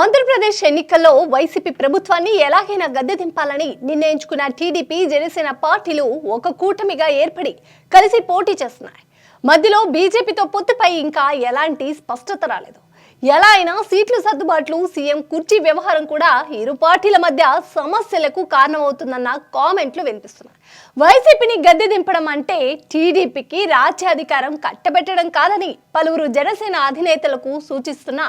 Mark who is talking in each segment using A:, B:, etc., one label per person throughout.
A: ఆంధ్రప్రదేశ్ ఎన్నికల్లో వైసీపీ ప్రభుత్వాన్ని ఎలాగైనా గద్దె దింపాలని నిర్ణయించుకున్న టీడీపీ జనసేన పార్టీలు ఒక కూటమిగా ఏర్పడి కలిసి పోటీ చేస్తున్నాయి. మధ్యలో బీజేపీతో పొత్తుపై ఇంకా ఎలాంటి స్పష్టత రాలేదు. ఎలా అయినా సీట్ల సర్దుబాట్లు సీఎం కుర్చీ వ్యవహారం కూడా ఇరు పార్టీల మధ్య సమస్యలకు కారణమవుతుందన్న కామెంట్లు వినిపిస్తున్నాయి. వైసీపీని గద్దె దింపడం అంటే టీడీపీకి రాజ్యాధికారం కట్టబెట్టడం కాదని పలువురు జనసేన అధినేతలకు సూచిస్తున్నా.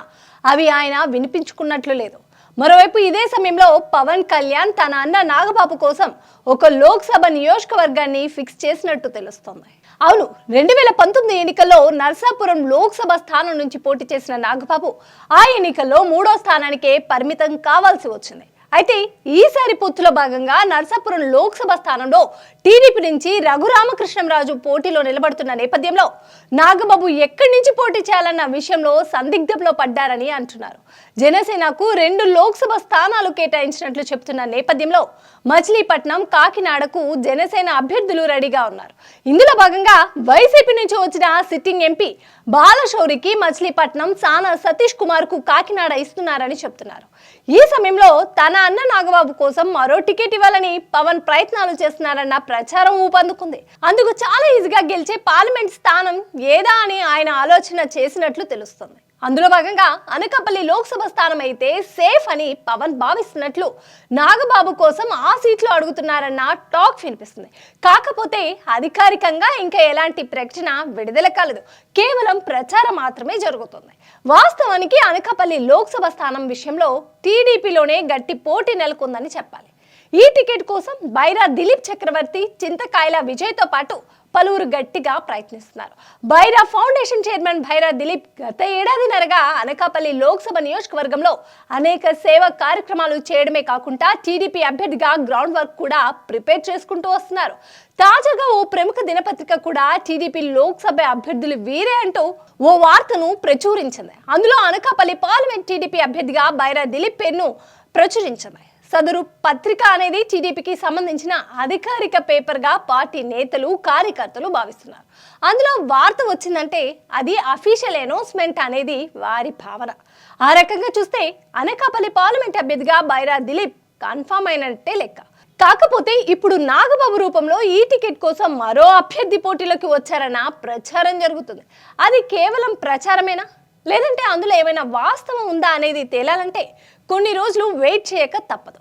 A: అవి ఆయన వినిపించుకున్నట్లు లేదు. మరోవైపు ఇదే సమయంలో పవన్ కళ్యాణ్ తన అన్న నాగబాబు కోసం ఒక లోక్సభ నియోజకవర్గాన్ని ఫిక్స్ చేసినట్టు తెలుస్తోంది. అవును రెండు వేల పంతొమ్మిది ఎన్నికల్లో నర్సాపురం లోక్సభ స్థానం నుంచి పోటీ చేసిన నాగబాబు ఆ ఎన్నికల్లో మూడో స్థానానికే పరిమితం కావాల్సి వచ్చింది. అయితే ఈసారి పొత్తులో భాగంగా నర్సాపురం లోక్సభ స్థానంలో టీడీపీ నుంచి రఘురామకృష్ణంరాజు పోటీలో నిలబడుతున్న నేపథ్యంలో నాగబాబు ఎక్కడి నుంచి పోటీ చేయాలన్న విషయంలో సందిగ్ధంలో పడ్డారని అంటున్నారు. జనసేనకు రెండు లోక్సభ స్థానాలు కేటాయించినట్లు చెప్తున్న నేపథ్యంలో మచిలీపట్నం కాకినాడకు జనసేన అభ్యర్థులు రెడీగా ఉన్నారు. ఇందులో భాగంగా వైసీపీ నుంచి వచ్చిన సిట్టింగ్ ఎంపీ బాలశౌరికి మచిలీపట్నం సానా సతీష్ కుమార్కు కాకినాడ ఇస్తున్నారని చెప్తున్నారు. ఈ సమయంలో తన అన్న నాగబాబు కోసం మరో టికెట్ ఇవ్వాలని పవన్ ప్రయత్నాలు చేస్తున్నారన్న ప్రచారం ఊపందుకుంది. అందుకు చాలా ఈజీగా గెలిచే పార్లమెంట్ స్థానం ఏదా అని ఆయన ఆలోచన చేసినట్లు తెలుస్తుంది. అందులో భాగంగా అనకాపల్లి లోక్సభ స్థానం అయితే సేఫ్ అని పవన్ భావిస్తున్నట్లు నాగబాబు కోసం ఆ సీట్లు అడుగుతున్నారన్న టాక్ వినిపిస్తుంది. కాకపోతే అధికారికంగా ఇంకా ఎలాంటి ప్రకటన విడుదల కాలేదు. కేవలం ప్రచారం మాత్రమే జరుగుతుంది. వాస్తవానికి అనకాపల్లి లోక్సభ స్థానం విషయంలో టీడీపీలోనే గట్టి పోటీ నెలకొందని చెప్పాలి. ఈ టికెట్ కోసం బైరా దిలీప్ చక్రవర్తి చింతకాయల విజయ్తో పాటు పలువురు గట్టిగా ప్రయత్నిస్తున్నారు. బైరా ఫౌండేషన్ చైర్మన్ భైరా దిలీప్ గత ఏడాదిన్నరగా అనకాపల్లి లోక్సభ నియోజకవర్గంలో అనేక సేవా కార్యక్రమాలు చేయడమే కాకుండా టీడీపీ అభ్యర్థిగా గ్రౌండ్ వర్క్ కూడా ప్రిపేర్ చేసుకుంటూ వస్తున్నారు. తాజాగా ఓ ప్రముఖ దినపత్రిక కూడా టీడీపీ లోక్సభ అభ్యర్థులు వీరే అంటూ ఓ వార్తను ప్రచురించింది. అందులో అనకాపల్లి పార్లమెంట్ టీడీపీ అభ్యర్థిగా బైరా దిలీప్ పేరును ప్రచురించింది. సదరు పత్రిక అనేది టీడీపీకి సంబంధించిన అధికారిక పేపర్గా పార్టీ నేతలు కార్యకర్తలు భావిస్తున్నారు. అందులో వార్త వచ్చిందంటే అది అఫీషియల్ అనౌన్స్మెంట్ అనేది వారి భావన. ఆ రకంగా చూస్తే అనకాపల్లి పార్లమెంట్ అభ్యర్థిగా బైరా దిలీప్ కన్ఫామ్ అయినట్టే లెక్క. కాకపోతే ఇప్పుడు నాగబాబు రూపంలో ఈ టికెట్ కోసం మరో అభ్యర్థి పోటీలోకి వచ్చారన్న ప్రచారం జరుగుతుంది. అది కేవలం ప్రచారమేనా? లేదంటే అందులో ఏమైనా వాస్తవం ఉందా అనేది తేలాలంటే కొన్ని రోజులు వెయిట్ చేయక తప్పదు.